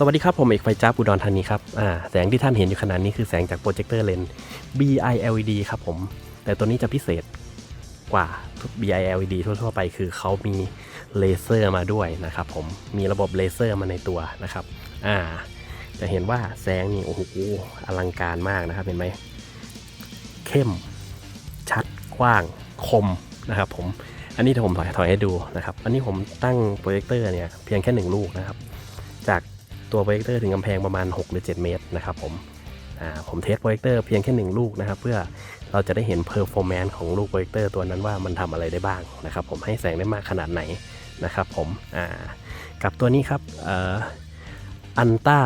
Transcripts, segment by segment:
สวัสดีครับ ผมเอกไฟจ้าอุดรธานีครับอ่าแสงที่ท่านเห็นอยู่ขนาดนี้คือแสงจากโปรเจคเตอร์เลน BILED ครับผม แต่ตัวนี้จะพิเศษกว่า BILED ทั่ว ๆ ไป คือเขามีเลเซอร์มาด้วยนะครับผมมีระบบเลเซอร์มาในตัวนะครับอ่าจะเห็นว่าแสงนี่โอ้โหอลังการมากนะครับเห็นไหมเข้มชัดกว้างคมนะครับผมอันนี้ถ้าผมถอยถอยให้ดูนะครับ อันนี้ผมตั้งโปรเจคเตอร์เนี่ยเพียงแค่หนึ่งลูกนะครับ จาก ตัวโปรเจคเตอร์ถึงกำแพงประมาณ 6 หรือ 7 เมตรนะครับผมผมเทสโปรเจคเตอร์เพียงแค่1ลูกนะครับ เพื่อเราจะได้เห็นเพอร์ฟอร์แมนซ์ของลูกโปรเจคเตอร์ตัวนั้นว่ามันทำอะไรได้บ้างนะครับ ผมให้แสงได้มากขนาดไหนนะครับผมกับตัวนี้ครับอันต้า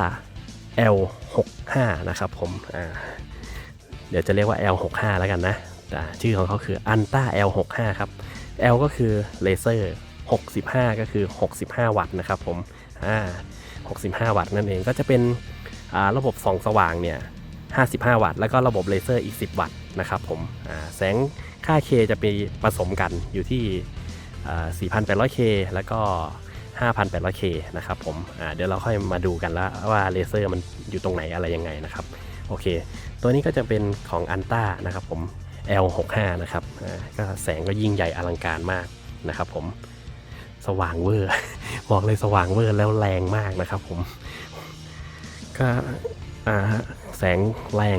L65 นะครับผมเดี๋ยวจะเรียกว่า L65 แล้วกันนะอ่ชื่อของเขาคืออันต้า L65 ครับ L ก็คือเลเซอร์65 ก็คือ 65 วัตต์นะครับผมอ่า 65 วัตต์นั่นเองก็จะเป็นระบบส่องสว่างเนี่ย 55 วัตต์ แล้วก็ระบบเลเซอร์อีก 10 วัตต์นะครับผมแสงค่า K จะไปผสมกันอยู่ที่ 4,800K แล้วก็ 5,800K นะครับผมเดี๋ยวเราค่อยมาดูกันแล้วว่าเลเซอร์มันอยู่ตรงไหนอะไรยังไงนะครับ โอเค ตัวนี้ก็จะเป็นของอันต้านะครับผม L65 นะครับก็แสงก็ยิ่งใหญ่อลังการมากนะครับผม สว่างเวอร์ บอกเลยสว่างเวอร์แล้วแรงมากนะครับผมก็แสงแรง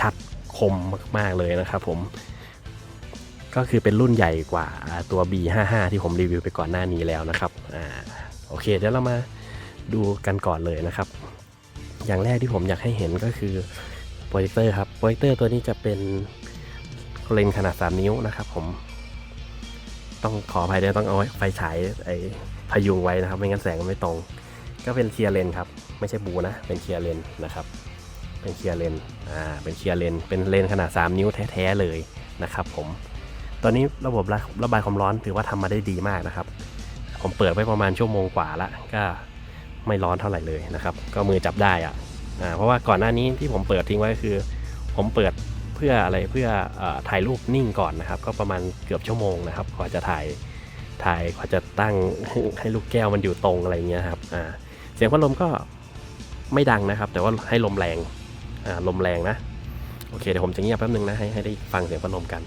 ชัดคมมาก ๆ เลยนะครับผม ก็คือเป็นรุ่นใหญ่กว่าตัว B55 ที่ผมรีวิวไปก่อนหน้านี้แล้วนะครับอโอเคเดี๋ยวเรามาดูกันก่อนเลยนะครับ อย่างแรกที่ผมอยากให้เห็นก็คือโปรเจคเตอร์ครับโปรเจคเตอร์ตัวนี้จะเป็นเลนส์ขนาด 3 นิ้วนะครับผม ต้องขออภัยด้วยต้องเอาไฟฉายไอพยุงไว้นะครับ ไม่งั้นแสงมันไม่ตรง ก็เป็นเคลียร์เลนครับ ไม่ใช่บูนะ เป็นเคลียร์เลนนะครับ เป็นเคลียร์เลนอ่า เป็นเคลียร์เลน เป็นเลนขนาด 3 นิ้วแท้ๆเลยนะครับผม ตอนนี้ระบบระระบายความร้อนถือว่าทำมาได้ดีมากนะครับ ผมเปิดไว้ประมาณชั่วโมงกว่าละก็ไม่ร้อนเท่าไหร่เลยนะครับ ก็มือจับได้อะอ่า เพราะว่าก่อนหน้านี้ที่ผมเปิดทิ้งไว้คือ ผมเปิด เพื่ออะไรเพื่อออถ่ายรูปนิ่งก่อนนะครับ ก็ประมาณเกือบชั่วโมงนะครับกว่าจะถ่ายถ่ายกว่าจะตั้งให้ลูกแก้วมันอยู่ตรงอะไรเงี้ยครับอ่าเสียงพัดลมก็ไม่ดังนะครับ แต่ว่าให้ลมแรงอ่าลมแรงนะโอเคเดี๋ยวผมจะเงียบแป๊บนึงนะให้ให้ได้ฟังเสียงพัดลมกัน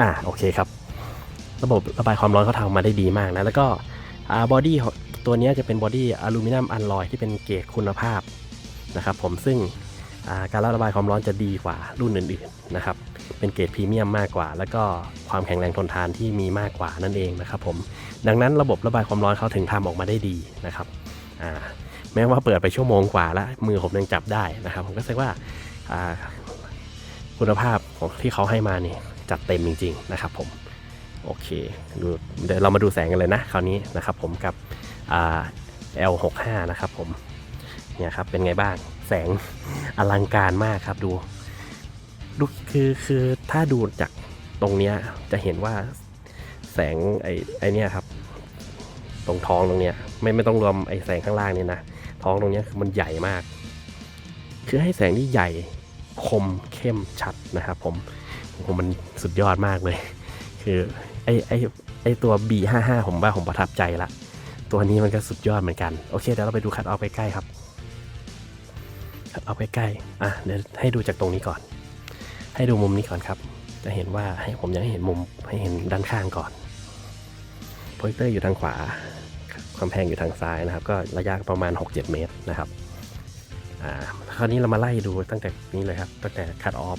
อ่าโอเคครับ ระบบระบายความร้อนเขาทำมาได้ดีมากนะ แล้วก็อ่าบอดี้ตัวนี้จะเป็นบอดี้อลูมิเนียมอัลลอยที่เป็นเกรดคุณภาพนะครับผมซึ่งการระบายความร้อนจะดีกว่ารุ่นอื่นๆนะครับ เป็นเกรดพรีเมียมมากกว่า แล้วก็ความแข็งแรงทนทานที่มีมากกว่านั่นเองนะครับผม ดังนั้นระบบระบายความร้อนเขาถึงทำออกมาได้ดีนะครับอ่าแม้ว่าเปิดไปชั่วโมงกว่าแล้วมือผมยังจับได้นะครับ ผมก็รู้สึกว่าอ่าคุณภาพของที่เขาให้มานี่ จัดเต็มจริง ๆ นะครับผมโอเคดูเดี๋ยวเรามาดูแสงกันเลยนะคราวนี้นะครับผมกับอ่า L65 นะครับผมเนี่ยครับเป็นไงบ้างแสงอลังการมากครับดูดูคือคือถ้าดูจากตรงเนี้ยจะเห็นว่าแสงไอไอเนี่ยครับ ตรงท้องตรงเนี้ยไม่ไม่ต้องรวมไอ้แสงข้างล่างนี่นะท้องตรงเนี้ยคือมันใหญ่มาก คือให้แสงที่ใหญ่คมเข้มชัดนะครับผม โอ้โหมันสุดยอดมากเลย คือไอไอไอตัว B55 ผมว่าผมประทับใจละ ตัวนี้มันก็สุดยอดเหมือนกัน โอเคเดี๋ยวเราไปดูคัดออฟใกล้ๆครับคัดออฟใกล้ๆอะเดี๋ยวให้ดูจากตรงนี้ก่อน ให้ดูมุมนี้ก่อนครับ จะเห็นว่าให้ผมอยากให้เห็นมุมให้เห็นด้านข้างก่อนโปรเจคเตอร์อยู่ทางขวากำแพงอยู่ทางซ้ายนะครับ ก็ระยะประมาณ 6-7 เมตรนะครับ อ่า คราวนี้เรามาไล่ดูตั้งแต่นี้เลยครับ ตั้งแต่คัดออฟ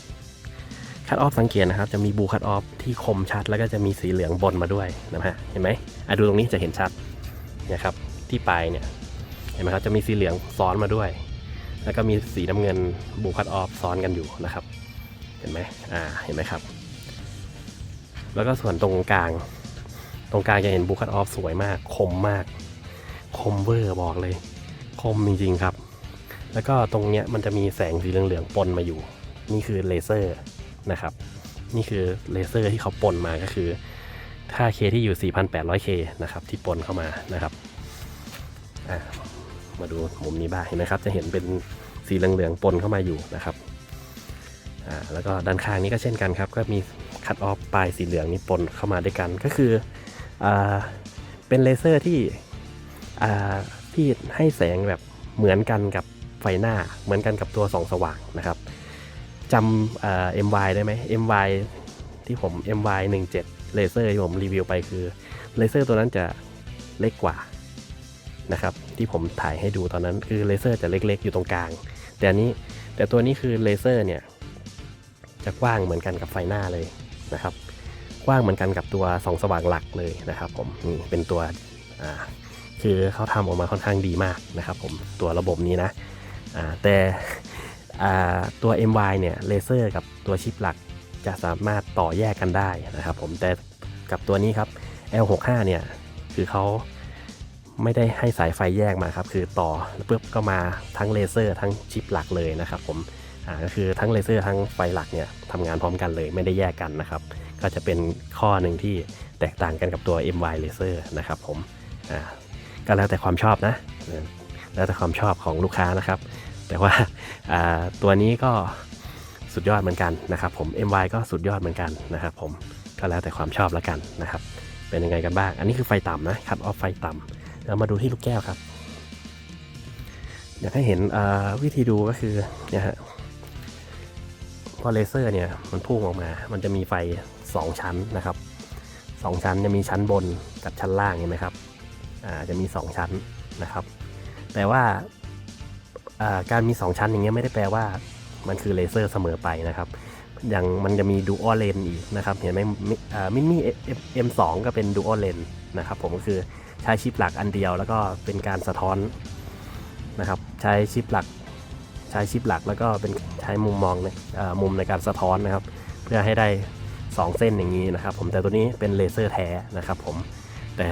คัดออฟสังเกตนะครับ จะมีบูคัดออฟที่คมชัด แล้วก็จะมีสีเหลืองบนมาด้วยนะฮะเห็นไหมอะดูตรงนี้จะเห็นชัดเนี่ยครับที่ปลายเนี่ยเห็นไหมครับจะมีสีเหลืองซ้อนมาด้วย แล้วก็มีสีน้ำเงินบูคัดออฟซ้อนกันอยู่นะครับ เห็นไหมอ่าเห็นไหมครับ แล้วก็ส่วนตรงกลาง ตรงกลางจะเห็นบูคัดออฟสวยมาก คมมาก คมเวอร์บอกเลย คมจริงๆครับ แล้วก็ตรงเนี้ยมันจะมีแสงสีเหลืองๆปนมาอยู่ นี่คือเลเซอร์ นะครับ นี่คือเลเซอร์ที่เขาปนมาก็คือค่า K ที่อยู่ 4,800K นะครับ ที่ปนเข้ามานะครับมาดูมุมนี้บ้างเห็นไหมครับ จะเห็นเป็นสีเหลืองๆปนเข้ามาอยู่นะครับแล้วก็ด้านข้างนี้ก็เช่นกันครับ ก็มีคัตออฟปลายสีเหลืองนี้ปนเข้ามาด้วยกัน ก็คืออเป็นเลเซอร์ที่ที่ให้แสงแบบเหมือนกันกับไฟหน้า เหมือนกันกับตัวส่องสว่างนะครับ จำอ่า MY ได้ไหม MY ที่ผม MY 17เลเซอร์ที่ผมรีวิวไปคือเลเซอร์ตัวนั้นจะเล็กกว่านะครับ ที่ผมถ่ายให้ดูตอนนั้นคือเลเซอร์จะเล็กๆ อยู่ตรงกลาง แต่อันนี้แต่ตัวนี้คือเลเซอร์เนี่ยจะกว้างเหมือนกันกับไฟหน้าเลยนะครับ กว้างเหมือนกันกับตัวสองสว่างหลักเลยนะครับ ผมนี่เป็นตัวคือเขาทำออกมาค่อนข้างดีมากนะครับ ผมตัวระบบนี้นะแต่ ตัว MY เนี่ยเลเซอร์กับตัวชิปหลักจะสามารถต่อแยกกันได้นะครับผมแต่กับตัวนี้ครับ L65 เนี่ยคือเขาไม่ได้ให้สายไฟแยกมาครับ คือต่อปุ๊บก็มาทั้งเลเซอร์ทั้งชิปหลักเลยนะครับผมก็คือทั้งเลเซอร์ทั้งไฟหลักเนี่ยทำงานพร้อมกันเลยไม่ได้แยกกันนะครับ ก็จะเป็นข้อหนึ่งที่แตกต่างกันกับตัว MY Laser นะครับผมก็แล้วแต่ความชอบนะ แล้วแต่ความชอบของลูกค้านะครับ แต่ว่าตัวนี้ก็สุดยอดเหมือนกันนะครับผม MY ก็สุดยอดเหมือนกันนะครับผมก็แล้วแต่ความชอบแล้วกันนะครับ เป็นยังไงกันบ้าง อันนี้คือไฟต่ำนะคัดออฟไฟต่ำเรามาดูที่ลูกแก้วครับ อยากให้เห็นวิธีดูก็คือเนี่ยฮะพอเลเซอร์เนี่ยมันพุ่งออกมา มันจะมีไฟ 2 ชั้นนะครับสองชั้นจะมีชั้นบนกับชั้นล่างเห็นไหมครับ อ่า จะมี 2 ชั้นนะครับ แต่ว่า การมี 2 ชั้นอย่างเงี้ยไม่ได้แปลว่ามันคือเลเซอร์เสมอไปนะครับ อย่างมันจะมีดูอัลเลนอีกนะครับเห็นไหมมินมี่เอ็มสองก็เป็นดูอัลเลนนะครับผมก็คือใช้ชิปหลักอันเดียว แล้วก็เป็นการสะท้อนนะครับใช้ชิปหลักใช้ชิปหลักแล้วก็เป็นใช้มุมมองในเอ่อมุมในการสะท้อนนะครับ เพื่อให้ได้ 2 เส้นอย่างนี้นะครับ ผมแต่ตัวนี้เป็นเลเซอร์แท้นะครับผมแต่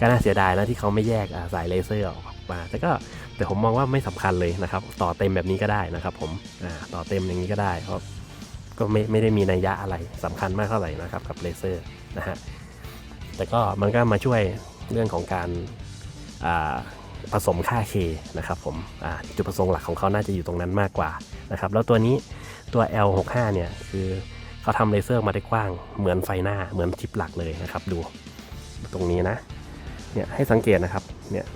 ก็น่าเสียดายนะที่เขาไม่แยกสายเลเซอร์ออก มา แต่ก็แต่ผมมองว่าไม่สำคัญเลยนะครับ ต่อเต็มแบบนี้ก็ได้นะครับ ผมอ่าต่อเต็มอย่างนี้ก็ได้เพราะก็ไม่ไม่ได้มีนัยยะอะไรสำคัญมากเท่าไหร่นะครับกับเลเซอร์นะฮะแต่ก็มันก็มาช่วยเรื่องของการอ่าผสมค่า K นะครับผมอ่าจุดประสงค์หลักของเขาน่าจะอยู่ตรงนั้นมากกว่านะครับแล้วตัวนี้ตัว L65 เนี่ยคือเขาทำเลเซอร์มาได้กว้างเหมือนไฟหน้าเหมือนชิปหลักเลยนะครับ ดูตรงนี้นะเนี่ยให้สังเกตนะครับเนี่ย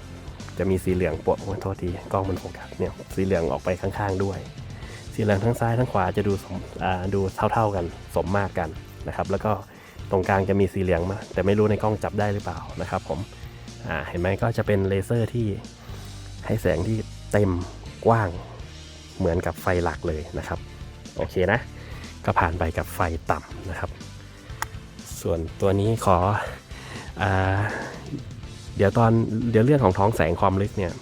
จะมีสีเหลืองปวดโอ้ยโทษทีกล้องมันโฟกัสเนี่ยสีเหลืองออกไปข้างๆด้วย สีเหลืองทั้งซ้ายทั้งขวาจะดูสมอ่าดูเท่าๆกันสมมากกันนะครับ แล้วก็ตรงกลางจะมีสีเหลืองมาแต่ไม่รู้ในกล้องจับได้หรือเปล่านะครับผมอ่าเห็นไหมก็จะเป็นเลเซอร์ที่ให้แสงที่เต็มกว้างเหมือนกับไฟหลักเลยนะครับ โอเคนะ ก็ผ่านไปกับไฟต่ำนะครับ ส่วนตัวนี้ขออา เดี๋ยวตอนเดี๋ยวเรื่องของท้องแสงความลึกเนี่ย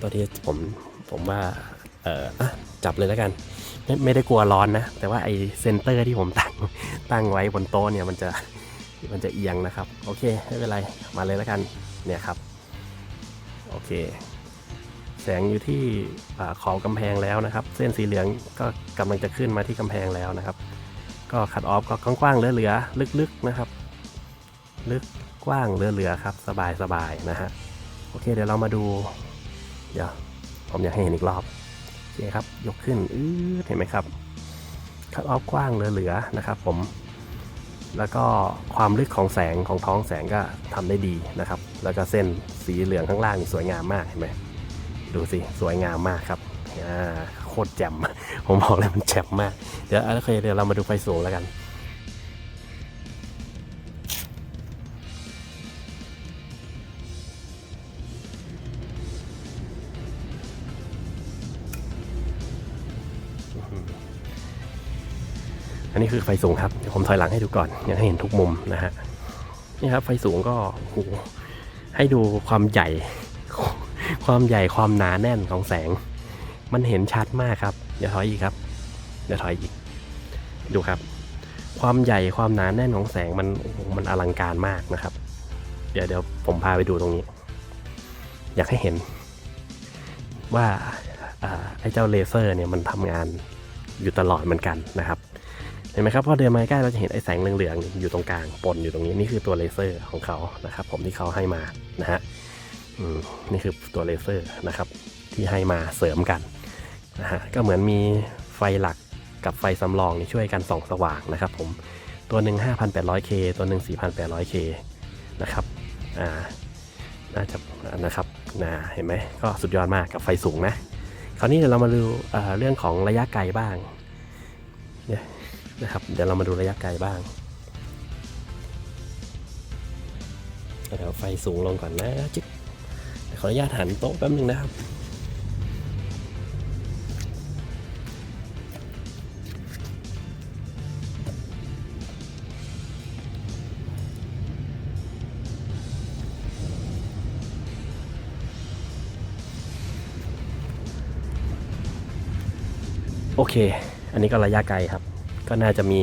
ตัวที่ผมผมว่าเอออะจับเลยแล้วกัน ไม่ไม่ได้กลัวร้อนนะ แต่ว่าไอเซนเตอร์ที่ผมตั้งตั้งไว้บนโต๊ะเนี่ยมันจะมันจะเอียงนะครับ โอเคไม่เป็นไรมาเลยแล้วกันเนี่ยครับ โอเค แสงอยู่ที่ขอบกำแพงแล้วนะครับ เส้นสีเหลืองก็กำลังจะขึ้นมาที่กำแพงแล้วนะครับ ก็คัดออฟก็กว้างๆเหลือๆลึกๆนะครับ ลึก ว้างเหลือๆครับ สบายๆนะฮะโอเค เดี๋ยวเรามาดู เดี๋ยวผมอยากให้เห็นอีกรอบโอเคครับ ยกขึ้นอืดเห็นไหมครับคัดออฟกว้างเหลือๆนะครับ ผม แล้วก็ความลึกของแสงของท้องแสงก็ทำได้ดีนะครับ แล้วก็เส้นสีเหลืองข้างล่างนี่สวยงามมากเห็นไหมดูสิสวยงามมากครับอ่าโคตรแจ่มผมบอกเลยมันแจ่มมาก เดี๋ยวโอเคเดี๋ยวเรามาดูไฟสูงแล้วกัน นนี้คือไฟสูงครับเดี๋ยวผมถอยหลังให้ดูก่อนอยากให้เห็นทุกมุมนะฮะนี่ครับไฟสูงก็โหให้ดูความใหญ่ ความใหญ่ความหนาแน่นของแสง มันเห็นชัดมากครับเดี๋ยวถอยอีกครับเดี๋ยวถอยอีก ดูครับ ความใหญ่ความหนาแน่นของแสงมันโอ้มันอลังการมากนะครับ เดี๋ยวเดี๋ยวผมพาไปดูตรงนี้ อยากให้เห็น ว่าไอ้เจ้าเลเซอร์เนี่ยมันทำงานอยู่ตลอดเหมือนกันนะครับ ห็นไหมครับพอเดินมาใกล้เราจะเห็นไอ้แสงเหลืองๆอยู่ตรงกลางปนอยู่ตรงนี้นี่คือตัวเลเซอร์ของเขานะครับ ผมที่เขาให้มานะฮะนี่คือตัวเลเซอร์นะครับ ที่ให้มาเสริมกันนะฮะก็เหมือนมีไฟหลักกับไฟสำรองนี่ช่วยกันส่องสว่างนะครับ ผมตัวหนึ่ง 5,800K ตัวหนึ่ง 4,800K นะครับอ่าน่าจะนะครับนะเห็นไหมก็สุดยอดมากกับไฟสูงนะ คราวนี้เดี๋ยวเรามาดูเรื่องของระยะไกลบ้าง นะครับ เดี๋ยวเรามาดูระยะไกลบ้างเดี๋ยวไฟสูงลงก่อนนะจิ๊บขออนุญาตหันโต๊ะแป๊บนึงนะครับโอเค อันนี้ก็ระยะไกลครับ ก็น่าจะมี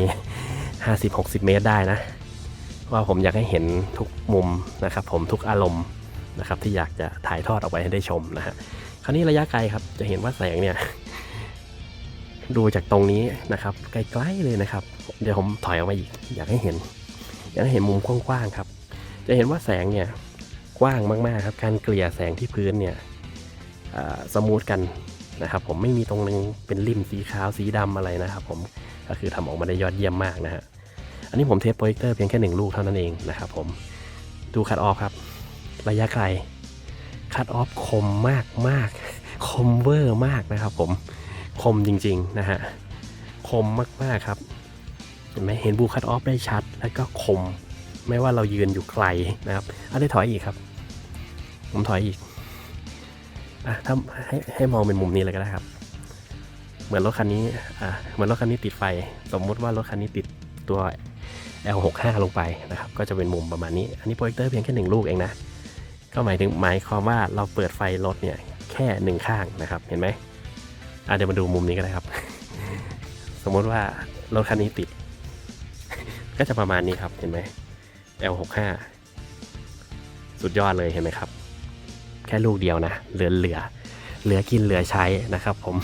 50-60 เมตรได้นะ ว่าผมอยากให้เห็นทุกมุมนะครับผมทุกอารมณ์นะครับที่อยากจะถ่ายทอดออกไปให้ได้ชมนะฮะคราวนี้ระยะไกลครับจะเห็นว่าแสงเนี่ยดูจากตรงนี้นะครับใกล้ๆเลยนะครับ เดี๋ยวผมถอยออกมาอีก อยากให้เห็น อยากให้เห็นมุมกว้างๆครับ จะเห็นว่าแสงเนี่ยกว้างมากๆครับ การเกลี่ยแสงที่พื้นเนี่ยสมูทกัน นะครับผมไม่มีตรงนึงเป็นริมสีขาวสีดำอะไรนะครับผมก็คือทำออกมาได้ยอดเยี่ยมมากนะฮะอันนี้ผมเทสโปรเจคเตอร์เพียงแค่หนึ่งลูกเท่านั้นเองนะครับผมดูคัดออฟครับ ระยะไกลคัดออฟคมมากมากคมเวอร์มากนะครับผมคมจริงๆนะฮะคมมากๆครับเห็นไหมเห็นบูคัดออฟได้ชัด แล้วก็คม ไม่ว่าเรายืนอยู่ไกลนะครับอันนี้ถอยอีกครับ ผมถอยอีก อะถ้าให้ให้มองเป็นมุมนี้เลยก็ได้ครับ เหมือนรถคันนี้อะเหมือนรถคันนี้ติดไฟ สมมุติว่ารถคันนี้ติดตัว L65 ลงไปนะครับ ก็จะเป็นมุมประมาณนี้ อันนี้โปรเจคเตอร์เพียงแค่หนึ่งลูกเองนะ ก็หมายถึงหมายความว่าเราเปิดไฟรถเนี่ยแค่หนึ่งข้างนะครับ เห็นไหมอะเดี๋ยวมาดูมุมนี้ก็ได้ครับ สมมติว่ารถคันนี้ติด ก็จะประมาณนี้ครับ เห็นไหม L65 สุดยอดเลยเห็นไหมครับ แค่ลูกเดียวนะ เหลือเหลือเหลือกินเหลือใช้นะครับผม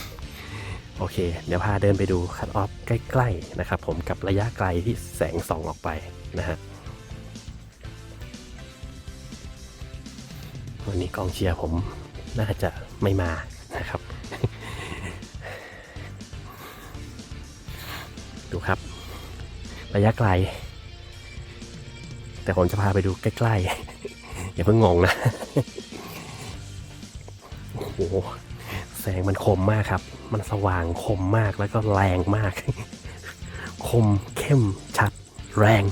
โอเค เดี๋ยวพาเดินไปดูคัดออฟใกล้ๆนะครับผมกับระยะไกลที่แสงส่องออกไปนะฮะวันนี้กองเชียร์ผมน่าจะไม่มานะครับ ดูครับ ระยะไกล แต่ผมจะพาไปดูใกล้ๆ อย่าเพิ่งงงนะ แสงมันคมมากครับ มันสว่างคมมากแล้วก็แรงมาก คมเข้มชัดแรง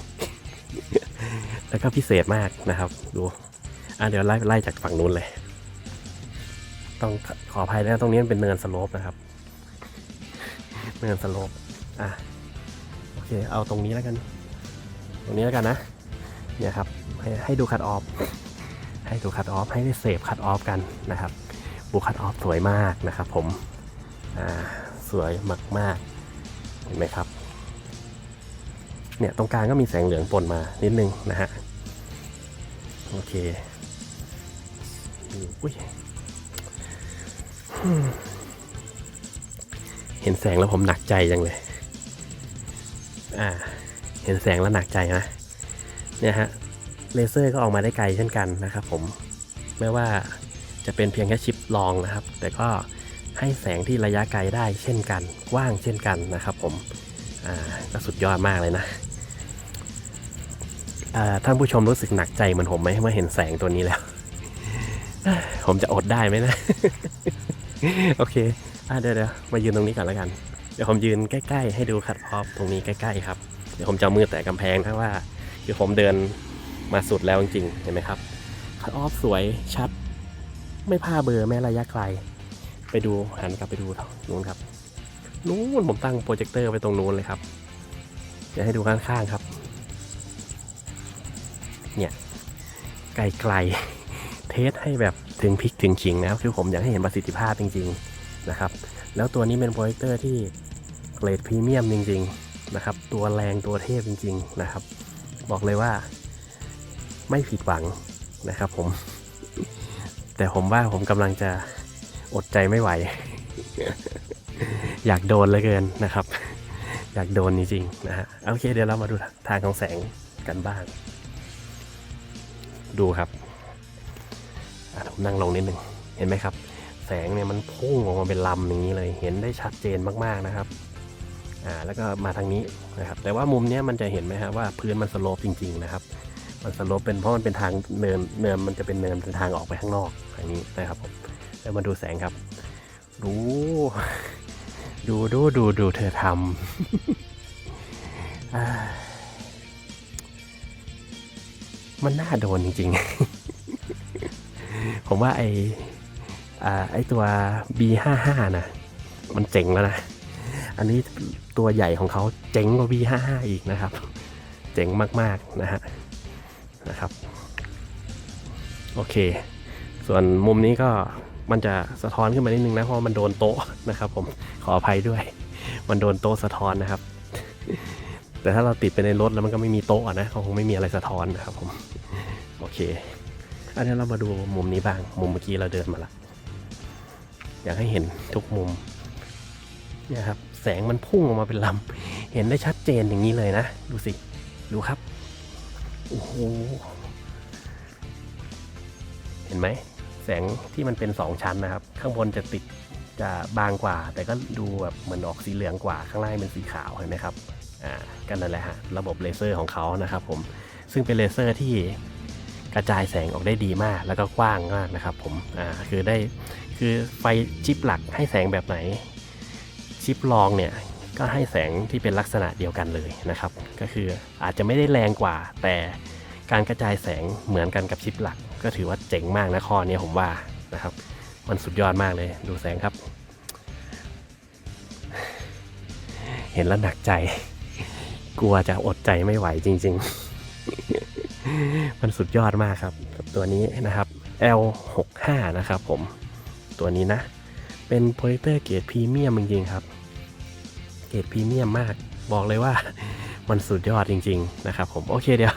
แล้วก็พิเศษมากนะครับ ดูอะเดี๋ยวไล่ไล่จากฝั่งนู้นเลย ต้องขออภัยนะตรงนี้เป็นเนินสโลปนะครับ เนินสโลปอะโอเค เอาตรงนี้แล้วกัน ตรงนี้แล้วกันนะ เนี่ยครับ ให้ให้ดูคัดออฟให้ดูคัดออฟให้ได้เสพคัดออฟกันนะครับ บูคัดออฟสวยมากนะครับผมสวยมากๆ เห็นไหมครับ เนี่ยตรงกลางก็มีแสงเหลืองปนมานิดนึงนะฮะ โอเคอุ้ยเห็นแสงแล้วผมหนักใจจังเลย อ่า เห็นแสงแล้วหนักใจนะ เนี่ยฮะ เลเซอร์ก็ออกมาได้ไกลเช่นกันนะครับผม ไม่ว่า จะเป็นเพียงแค่ชิปลองนะครับ แต่ก็ให้แสงที่ระยะไกลได้เช่นกันกว้างเช่นกันนะครับ ผมอ่าก็สุดยอดมากเลยนะท่านผู้ชมรู้สึกหนักใจเหมือนผมไหมเมื่อเห็นแสงตัวนี้แล้ว ผมจะอดได้ไหมนะ โอเคอเดี๋ยวเดี๋ยวมายืนตรงนี้ก่อนแล้วกัน เดี๋ยวผมยืนใกล้ ๆ ให้ดูคัดออฟตรงนี้ใกล้ๆครับ เดี๋ยวผมจะมือแตะกำแพงถ้าว่าคือผมเดินมาสุดแล้วจริงๆเห็นไหมครับคัดออฟสวยชัด ไม่พาเบอร์แม้ระยะไกล ไปดูหันกลับไปดูนู้นครับ นู้นผมตั้งโปรเจคเตอร์ไว้ตรงนู้นเลยครับ เดี๋ยวให้ดูข้างๆครับ เนี่ยไกลๆเทสให้แบบถึงพริกถึงขิงนะคือผมอยากให้เห็นประสิทธิภาพจริง ๆนะครับ แล้วตัวนี้เป็นโปรเจคเตอร์ที่เกรดพรีเมียมจริง ๆนะครับ ตัวแรงตัวเทพจริง ๆนะครับ บอกเลยว่าไม่ผิดหวังนะครับผม แต่ผมว่าผมกำลังจะอดใจไม่ไหว อยากโดนเหลือเกินนะครับ อยากโดนจริงๆนะฮะโอเคเดี๋ยวเรามาดูทางของแสงกันบ้าง ดูครับผมนั่งลงนิดหนึ่งเห็นไหมครับ แสงเนี่ยมันพุ่งออกมาเป็นลำอย่างนี้เลยเห็นได้ชัดเจนมากๆนะครับอ่าแล้วก็มาทางนี้นะครับ แต่ว่ามุมเนี้ยมันจะเห็นไหมครับว่าพื้นมันสโลปจริง ๆ นะครับ มันสโลปเป็นเพราะมันเป็นทางเนินเนินมันจะเป็นเนินเป็นทางออกไปข้างนอกอย่างนี้นะครับผมแล้วมาดูแสงครับ ดูดูดูดูดูเธอทำมันน่าโดนจริงๆ ผมว่าไออาไอตัว B55 นะ มันเจ๋งแล้วนะ อันนี้ตัวใหญ่ของเขาเจ๋งกว่า B55 อีกนะครับ เจ๋งมากๆนะฮะ โอเค ส่วนมุมนี้ก็มันจะสะท้อนขึ้นมานิดนึงนะเพราะมันโดนโต๊ะนะครับผมขออภัยด้วย มันโดนโต๊ะสะท้อนนะครับ แต่ถ้าเราติดไปในรถแล้วมันก็ไม่มีโต๊ะนะเขาคงไม่มีอะไรสะท้อนนะครับผมโอเคอันนี้เรามาดูมุมนี้บ้าง มุมเมื่อกี้เราเดินมาละอยากให้เห็นทุกมุมเนี่ยครับแสงมันพุ่งออกมาเป็นลำเห็นได้ชัดเจนอย่างนี้เลยนะ ดูสิ ดูครับ โอ้โห เห็นไหมแสงที่มันเป็นสองชั้นนะครับ ข้างบนจะติดจะบางกว่า แต่ก็ดูแบบเหมือนออกสีเหลืองกว่าข้างล่างเป็นสีขาวเห็นไหมครับอ่ากันนั่นแหละฮะระบบเลเซอร์ของเขานะครับผมซึ่งเป็นเลเซอร์ที่กระจายแสงออกได้ดีมาก แล้วก็กว้างมากนะครับผมอ่าคือได้คือไฟชิปหลักให้แสงแบบไหน ชิปรองเนี่ยก็ให้แสงที่เป็นลักษณะเดียวกันเลยนะครับ ก็คืออาจจะไม่ได้แรงกว่า แต่การกระจายแสงเหมือนกันกับชิปหลัก ก็ถือว่าเจ๋งมากนะข้อนี้ผมว่านะครับ มันสุดยอดมากเลยดูแสงครับ เห็นแล้วหนักใจ กลัวจะอดใจไม่ไหวจริง ๆ มันสุดยอดมากครับกับ ตัวนี้นะครับ L65 นะครับผมตัวนี้นะ เป็นโปรเจคเตอร์เกรดพรีเมียมจริงๆครับ เกรดพรีเมียมมากบอกเลยว่ามันสุดยอดจริง ๆ นะครับผม โอเคเดี๋ยว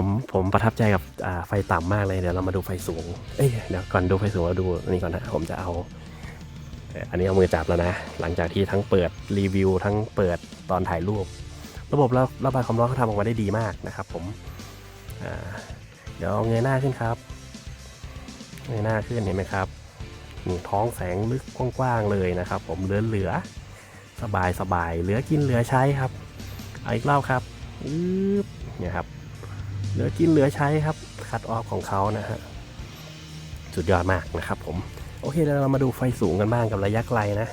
ผมผมประทับใจกับไฟต่ำมากเลยเดี๋ยวเรามาดูไฟสูง เอ้ยเดี๋ยวก่อนดูไฟสูงเราดูนนี้ก่อนนะผมจะเอา อันนี้เอามือจับแล้วนะ หลังจากที่ทั้งเปิดรีวิว ทั้งเปิดตอนถ่ายรูป ระบบระระบายความร้อนเขาทำออกมาได้ดีมากนะครับ ผมเดี๋ยวเอาเงยหน้าขึ้นครับเงยหน้าขึ้นเห็นไหมครับนี่ท้องแสงลึกกว้างๆเลยนะครับ ผมเหลือเหลือสบายสบายเหลือกินเหลือใช้ครับเอาอีกรอบครับอึ๊บเนี่ยครับ เหลือกินเหลือใช้ครับ คัดออฟของเขานะฮะ สุดยอดมากนะครับผม โอเคเดี๋ยวเรามาดูไฟสูงกันบ้างกับระยะไกลนะ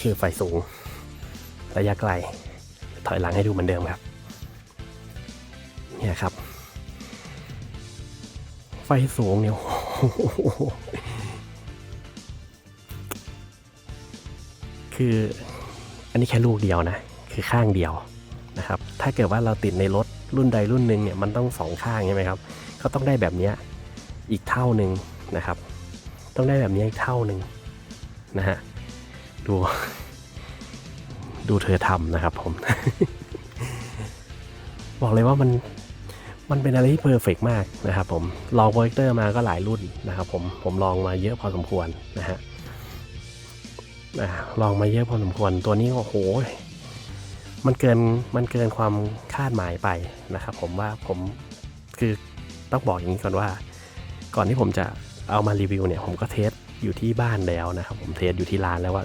นี่คือไฟสูง ระยะไกล ถอยหลังให้ดูเหมือนเดิมครับ เนี่ยครับ ไฟสูงเนี่ยคืออันนี้แค่ลูกเดียวนะ คือข้างเดียวนะครับ ถ้าเกิดว่าเราติดในรถรุ่นใดรุ่นหนึ่งเนี่ยมันต้องสองข้างใช่ไหมครับก็ต้องได้แบบนี้อีกเท่าหนึ่งนะครับ ต้องได้แบบนี้อีกเท่าหนึ่งนะฮะ ดู ดูเธอทำนะครับผม บอกเลยว่ามันมันเป็นอะไรที่เพอร์เฟกมากนะครับผม ลองโปรเจคเตอร์มาก็หลายรุ่นนะครับผม ผมลองมาเยอะพอสมควรนะฮะลองมาเยอะพอสมควรตัวนี้โอ้โห มันเกินมันเกินความคาดหมายไปนะครับผมว่าผมคือต้องบอกอย่างนี้ก่อนว่า ก่อนที่ผมจะเอามารีวิวเนี่ย ผมก็เทส อยู่ที่บ้านแล้วนะครับ ผมเทสอยู่ที่ร้านแล้วว่า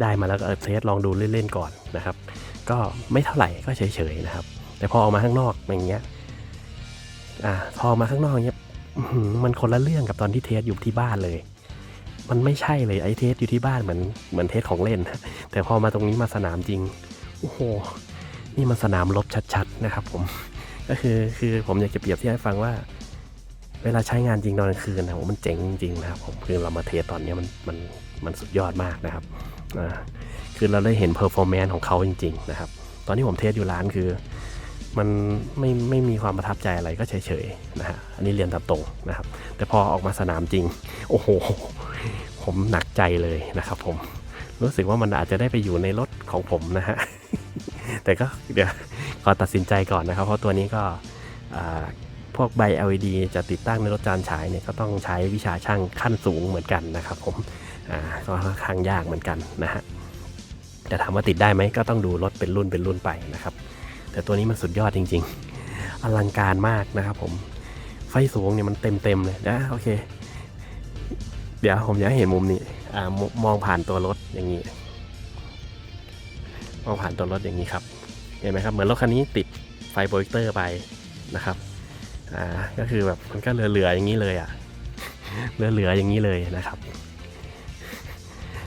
ได้มาแล้วก็เทสลองดูเล่นๆก่อนนะครับ ก็ไม่เท่าไหร่ก็เฉยๆนะครับ แต่พอออกมาข้างนอกอย่างเงี้ยอ่าพอมาข้างนอกเงี้ยมันคนละเรื่องกับตอนที่เทสอยู่ที่บ้านเลย มันไม่ใช่เลยไอ้เทสอยู่ที่บ้านเหมือนเหมือนเทสของเล่น แต่พอมาตรงนี้มาสนามจริงโอ้โหนี่มันสนามรบชัดๆนะครับ ผมก็คือคือผมอยากจะเปรียบเทียบให้ฟังว่า เวลาใช้งานจริงตอนกลางคืนนะผมมันเจ๋งจริงนะครับผมคือเรามาเทสตอนนี้มันมันมันสุดยอดมากนะครับอ่าคือเราได้เห็นเพอร์ฟอร์แมนซ์ของเขาจริง ๆ นะครับ ตอนที่ผมเทสอยู่ร้านคือ มันไม่ไม่มีความประทับใจอะไรก็เฉยๆนะฮะอันนี้เรียนตามตรงนะครับ แต่พอออกมาสนามจริง โอ้โห ผมหนักใจเลยนะครับ ผมรู้สึกว่ามันอาจจะได้ไปอยู่ในรถของผมนะฮะแต่ก็เดี๋ยวขอตัดสินใจก่อนนะครับ เพราะตัวนี้ก็อ่า พวกใบ LED จะติดตั้งในรถจานฉายเนี่ยก็ต้องใช้วิชาช่างขั้นสูงเหมือนกันนะครับผมอ่าก็ค่อนข้างยากเหมือนกันนะฮะแต่ถามว่าติดได้ไหมก็ต้องดูรถเป็นรุ่นเป็นรุ่นไปนะครับแต่ตัวนี้มันสุดยอดจริง ๆ อลังการมากนะครับผมไฟสูงเนี่ยมันเต็มเต็มๆเลยนะโอเค เดี๋ยวผมอยากเห็นมุมนี้อ่ามมองผ่านตัวรถอย่างนี้ มองผ่านตัวรถอย่างนี้ครับ เห็นไหมครับ เหมือนรถคันนี้ติดไฟโปรเจคเตอร์ไปนะครับ อ่าก็คือแบบมันก็เหลือๆอย่างนี้เลยอะเหลือๆอย่างนี้เลยนะครับ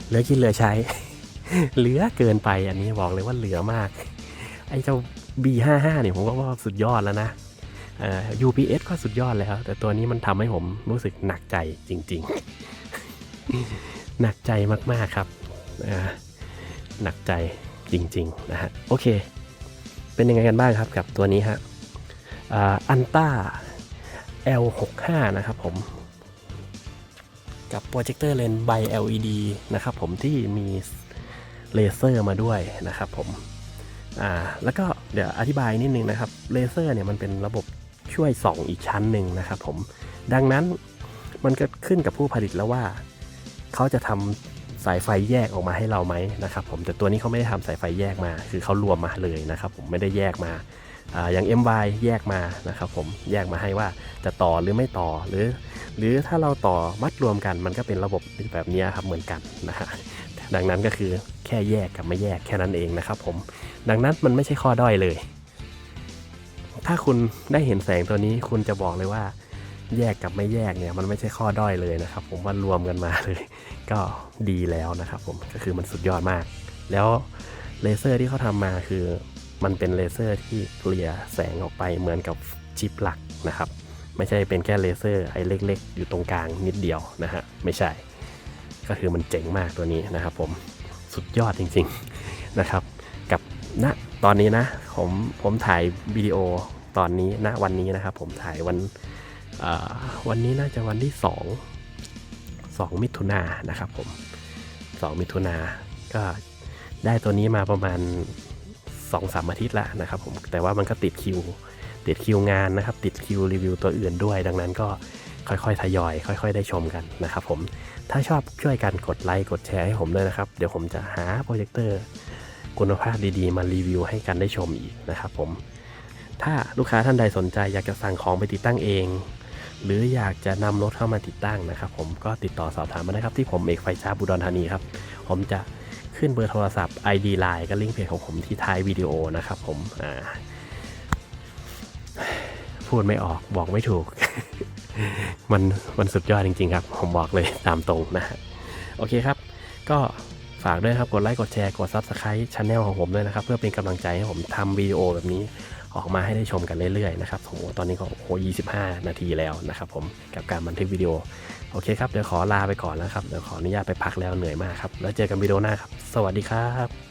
เหลือกินเหลือใช้ เหลือเกินไปอันนี้บอกเลยว่าเหลือมาก ไอ้เจ้า B55 เนี่ยผมก็ว่าสุดยอดแล้วนะเอ่อ UPS ก็สุดยอดเลยครับแต่ตัวนี้มันทำให้ผมรู้สึกหนักใจจริง ๆ หนักใจมากๆครับหนักใจจริง ๆ นะฮะ โอเค เป็นยังไงกันบ้างครับกับตัวนี้ฮะ อันต้า L65 นะครับผม กับโปรเจคเตอร์เลนส์ใบ LED นะครับผมที่มีเลเซอร์มาด้วยนะครับผมอ่าแล้วก็เดี๋ยวอธิบายนิดนึงนะครับเลเซอร์เนี่ยมันเป็นระบบช่วยส่องอีกชั้นหนึ่งนะครับผม ดังนั้นมันก็ขึ้นกับผู้ผลิตแล้วว่า เขาจะทำสายไฟแยกออกมาให้เราไหมนะครับผมแต่ตัวนี้เขาไม่ได้ทำสายไฟแยกมา คือเขารวมมาเลยนะครับผมไม่ได้แยกมา อ่าอย่าง MY แยกมานะครับผมแยกมาให้ว่าจะต่อหรือไม่ต่อหรือ หรือถ้าเราต่อมัดรวมกันมันก็เป็นระบบแบบนี้ครับเหมือนกันนะฮะดังนั้นก็คือแค่แยกกับไม่แยกแค่นั้นเองนะครับผมดังนั้นมันไม่ใช่ข้อด้อยเลย ถ้าคุณได้เห็นแสงตัวนี้คุณจะบอกเลยว่า แยกกับไม่แยกเนี่ยมันไม่ใช่ข้อด้อยเลยนะครับ ผมว่ารวมกันมาเลย ก็ดีแล้วนะครับผมก็คือมันสุดยอดมาก แล้วเลเซอร์ที่เขาทำมาคือ มันเป็นเลเซอร์ที่เกลี่ยแสงออกไปเหมือนกับชิปหลักนะครับ ไม่ใช่เป็นแค่เลเซอร์ไอ้เล็ก ๆ อยู่ตรงกลางนิดเดียวนะฮะไม่ใช่ ก็คือมันเจ๋งมากตัวนี้นะครับผมสุดยอดจริง ๆนะครับ กับณตอนนี้นะผมผมถ่ายวิดีโอตอนนี้ณวันนี้นะครับ ผมถ่ายวันวันนี้น่าจะวันที่ 2 2 มิถุนายนนะครับผม 2 มิถุนาก็ได้ตัวนี้มาประมาณ 2-3อาทิตย์ล้วนะครับผมแต่ว่ามันก็ติดคิว ติดคิวงานนะครับ ติดคิวรีวิวตัวอื่นด้วย ดังนั้นก็ค่อยๆทยอย ค่อย ๆ ได้ชมกันนะครับผมถ้าชอบช่วยกันกดไลค์กดแชร์ให้ผมด้วยนะครับ เดี๋ยวผมจะหาโปรเจคเตอร์คุณภาพดีๆ มารีวิวให้กันได้ชมอีกนะครับผมถ้าลูกค้าท่านใดสนใจอยากจะสั่งของไปติดตั้งเอง หรืออยากจะนำรถเข้ามาติดตั้งนะครับ ผมก็ติดต่อสอบถามมานะครับที่ผมเอกไฟจ้าบุดรธานีครับ ผมจะ ขึ้นเบอร์โทรศัพท์ ID Line กับลิงก์เพจของผมที่ท้ายวิดีโอนะครับผมอ่าพูดไม่ออกบอกไม่ถูก มันมันสุดยอดจริง ๆ ครับ ผมบอกเลยตามตรงนะฮะโอเคครับ ก็ฝากด้วยครับ กดไลค์กดแชร์กด Subscribe ช anel ของผมด้วยนะครับ เพื่อเป็นกำลังใจให้ผมทำวิดีโอแบบนี้ออกมาให้ได้ชมกันเรื่อยๆนะครับผมตอนนี้ก็โอ้โห25 นาทีแล้วนะครับผมกับการบันทึกวิดีโอ โอเคครับ เดี๋ยวขอลาไปก่อนแล้วครับ เดี๋ยวขออนุญาตไปพักแล้วเหนื่อยมากครับ แล้วเจอกันวิดีโอหน้าครับ สวัสดีครับ